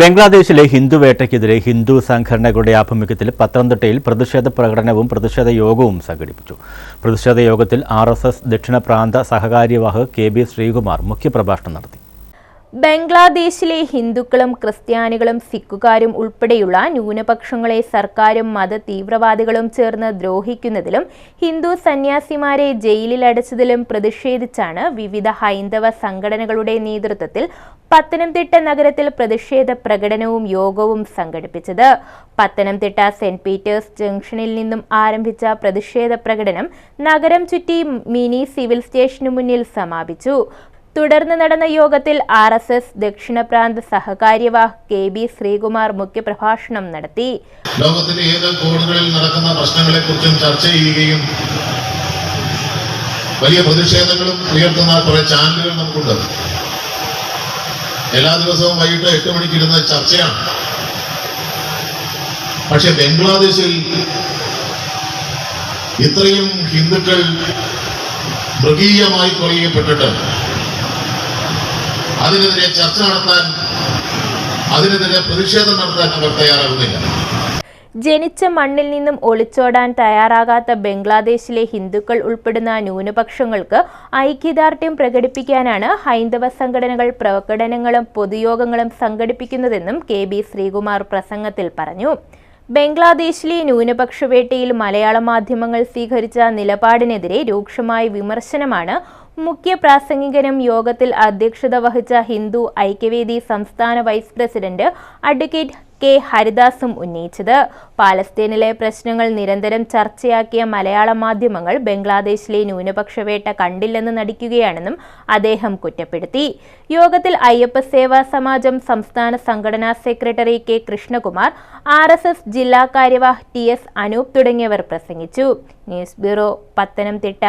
ബംഗ്ലാദേശിലെ ഹിന്ദുവേട്ടയ്ക്കെതിരെ ഹിന്ദു സംഘടനകളുടെ ആഭിമുഖ്യത്തിൽ പത്തനംതിട്ടയിൽ പ്രതിഷേധ പ്രകടനവും പ്രതിഷേധ യോഗവും സംഘടിപ്പിച്ചു. പ്രതിഷേധ യോഗത്തിൽ ആർ ദക്ഷിണ പ്രാന്ത സഹകാര്യവാഹ് കെ ബി ശ്രീകുമാർ മുഖ്യപ്രഭാഷണം നടത്തി. ബംഗ്ലാദേശിലെ ഹിന്ദുക്കളും ക്രിസ്ത്യാനികളും സിഖുകാരും ഉൾപ്പെടെയുള്ള ന്യൂനപക്ഷങ്ങളെ സർക്കാരും മത തീവ്രവാദികളും ചേർന്ന് ദ്രോഹിക്കുന്നതിലും ഹിന്ദു സന്യാസിമാരെ ജയിലിലടച്ചതിലും പ്രതിഷേധിച്ചാണ് വിവിധ ഹൈന്ദവ സംഘടനകളുടെ നേതൃത്വത്തിൽ പത്തനംതിട്ട നഗരത്തിൽ പ്രതിഷേധ പ്രകടനവും യോഗവും സംഘടിപ്പിച്ചത്. പത്തനംതിട്ട സെന്റ് പീറ്റേഴ്സ് ജംഗ്ഷനിൽ നിന്നും ആരംഭിച്ച പ്രതിഷേധ പ്രകടനം നഗരം ചുറ്റി മിനി സിവിൽ സ്റ്റേഷനു മുന്നിൽ സമാപിച്ചു. തുടർന്ന് നടന്ന യോഗത്തിൽ ആർ എസ് എസ് ദക്ഷിണ പ്രാന്ത സഹകാര്യവാഹ് കെ ബി ശ്രീകുമാർ മുഖ്യപ്രഭാഷണം നടത്തി. ലോകത്തിലെ ഏത് കോണുകളിൽ നടക്കുന്ന പ്രശ്നങ്ങളെക്കുറിച്ചും ചർച്ച ചെയ്യുകയും വലിയ പ്രതിഷേധങ്ങളും ഉയർത്തുന്ന കുറെ ചാനലുകൾ നമുക്കുണ്ട്. എല്ലാ ദിവസവും വൈകിട്ട് എട്ട് മണിക്കിരുന്ന ചർച്ചയാണ്. പക്ഷെ ബംഗ്ലാദേശിൽ ഇത്രയും ഹിന്ദുക്കൾ മൃഗീയമായി കൊലയപ്പെട്ടിട്ട് അതിനെതിരെ ചർച്ച നടത്താൻ അതിനെതിരെ പ്രതിഷേധം നടത്താൻ അവർ തയ്യാറാകുന്നില്ല. ജനിച്ച മണ്ണിൽ നിന്നും ഒളിച്ചോടാൻ തയ്യാറാകാത്ത ബംഗ്ലാദേശിലെ ഹിന്ദുക്കൾ ഉൾപ്പെടുന്ന ന്യൂനപക്ഷങ്ങൾക്ക് ഐക്യദാർഢ്യം പ്രകടിപ്പിക്കാനാണ് ഹൈന്ദവ സംഘടനകൾ പ്രകടനങ്ങളും പൊതുയോഗങ്ങളും സംഘടിപ്പിക്കുന്നതെന്നും കെ ബി ശ്രീകുമാർ പ്രസംഗത്തിൽ പറഞ്ഞു. ബംഗ്ലാദേശിലെ ന്യൂനപക്ഷ വേട്ടയിൽ മലയാള മാധ്യമങ്ങൾ സ്വീകരിച്ച നിലപാടിനെതിരെ രൂക്ഷമായ വിമർശനമാണ് മുഖ്യ പ്രാസംഗികനും യോഗത്തിൽ അധ്യക്ഷത വഹിച്ച ഹിന്ദു ഐക്യവേദി സംസ്ഥാന വൈസ് പ്രസിഡന്റ് അഡ്വക്കേറ്റ് കെ ഹരിദാസും ഉന്നയിച്ചത്. പാലസ്തീനിലെ പ്രശ്നങ്ങൾ നിരന്തരം ചർച്ചയാക്കിയ മലയാള മാധ്യമങ്ങൾ ബംഗ്ലാദേശിലെ ന്യൂനപക്ഷ വേട്ട കണ്ടില്ലെന്ന് നടിക്കുകയാണെന്നും അദ്ദേഹം കുറ്റപ്പെടുത്തി. യോഗത്തിൽ അയ്യപ്പ സേവാ സമാജം സംസ്ഥാന സംഘടനാ secretary K Krishnakumar R S S ജില്ലാ കാര്യവാഹ് ടി എസ് അനൂപ് തുടങ്ങിയവർ പ്രസംഗിച്ചു. News bureau Pathanamthitta.